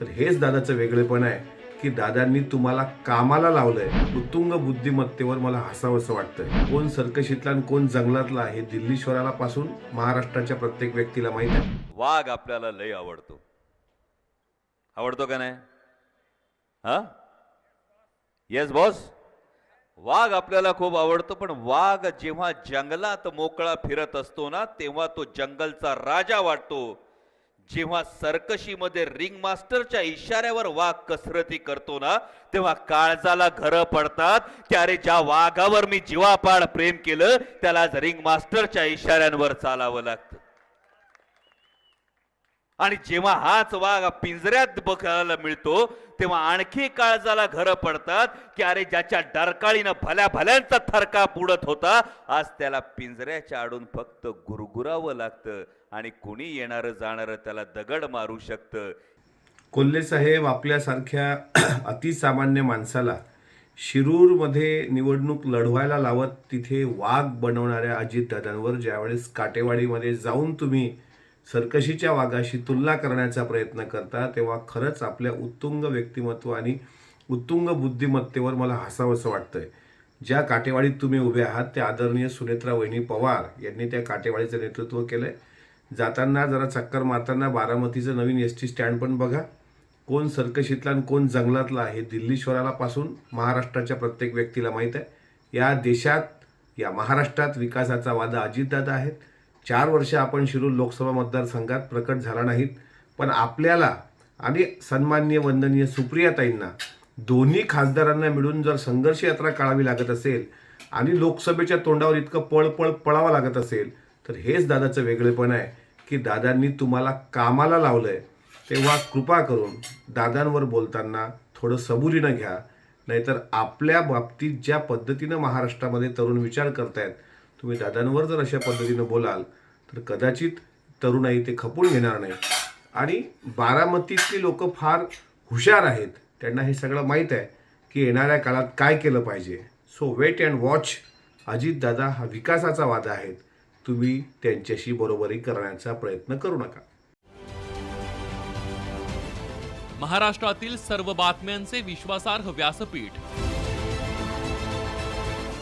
तर हेच दादाचं वेगळेपण आहे की दादांनी तुम्हाला कामाला लावलंय उत्तुंग बुद्धिमत्तेवर मला हसावंसं वाटतंय. कोण सर्कशीतला आणि कोण जंगलातला हे दिल्लीश्वराला पासून महाराष्ट्राच्या प्रत्येक व्यक्तीला माहीत आहे. वाघ आपल्याला लय आवडतो. आवडतो का नाही? हा? येस बॉस वाघ आपल्याला खूप आवडतो पण वाघ जेव्हा जंगलात मोकळा फिरत असतो ना तेव्हा तो जंगलचा राजा वाटतो. जेव्हा सर्कशीमध्ये रिंग मास्टरच्या इशाऱ्यावर वाघ कसरती करतो ना तेव्हा काळजाला घर पडतात. की अरे ज्या वाघावर मी जीवापाड प्रेम केलं त्याला रिंग मास्टरच्या इशाऱ्यांवर चालावं लागतं. आणि जेव्हा हाच वाघ पिंजऱ्यात बघायला मिळतो तेव्हा आणखी काळजाला घर पडतात की अरे ज्याच्या डरकाळीनं भल्या भल्यांचा थरका पुडत होता आज त्याला पिंजऱ्याच्या आडून फक्त गुरगुरावं लागतं आणि कुणी येणारं जाणारं त्याला दगड मारू शकतं. कोल्हे साहेब आपल्यासारख्या अतिसामान्य माणसाला शिरूरमध्ये निवडणूक लढवायला लावत तिथे वाघ बनवणाऱ्या अजितदादांवर ज्यावेळेस काटेवाडीमध्ये जाऊन तुम्ही सरकशीच्या वाघाशी तुलना करण्याचा प्रयत्न करता तेव्हा खरंच आपल्या उत्तुंग व्यक्तिमत्व आणि उत्तुंग बुद्धिमत्तेवर मला हसावंसं वाटतंय. ज्या काटेवाडीत तुम्ही उभे आहात त्या आदरणीय सुनेत्रा वहिनी पवार यांनी त्या काटेवाडीचं नेतृत्व केलं आहे जाताना जरा चक्कर मारताना बारामतीचं नवीन एस टी स्टँड पण बघा. कोण सर्कशीतला आणि कोण जंगलातला हे दिल्लीश्वराला पासून महाराष्ट्राच्या प्रत्येक व्यक्तीला माहीत आहे. या देशात या महाराष्ट्रात विकासाचा वादा अजितदादा आहेत. चार वर्ष आपण शिरूर लोकसभा मतदारसंघात प्रकट झाला नाहीत पण आपल्याला आणि सन्माननीय वंदनीय सुप्रियाताईंना दोन्ही खासदारांना मिळून जर संघर्ष यात्रा काढावी लागत असेल आणि लोकसभेच्या तोंडावर इतकं पळ पळ पळावं लागत असेल तर हेच दादाचं वेगळेपण आहे की दादांनी तुम्हाला कामाला लावलं आहे तेव्हा कृपा करून दादांवर बोलताना थोडं सबुरीनं घ्या. नाहीतर आपल्या बाबतीत ज्या पद्धतीनं महाराष्ट्रामध्ये तरुण विचार करतायत तुम्ही दादांवर जर अशा पद्धतीनं बोलाल तर कदाचित तरुणाई ते खपून घेणार नाही. आणि बारामतीतली लोक फार हुशार आहेत. त्यांना हे सगळं माहीत आहे की येणाऱ्या काळात काय केलं पाहिजे. So wait and watch Ajitdada हा विकासाचा वादा आहेत तुम्ही त्यांच्याशी बरोबरी करण्याचा प्रयत्न करू नका. महाराष्ट्रातील सर्व बातम्यांचे विश्वासार्ह व्यासपीठ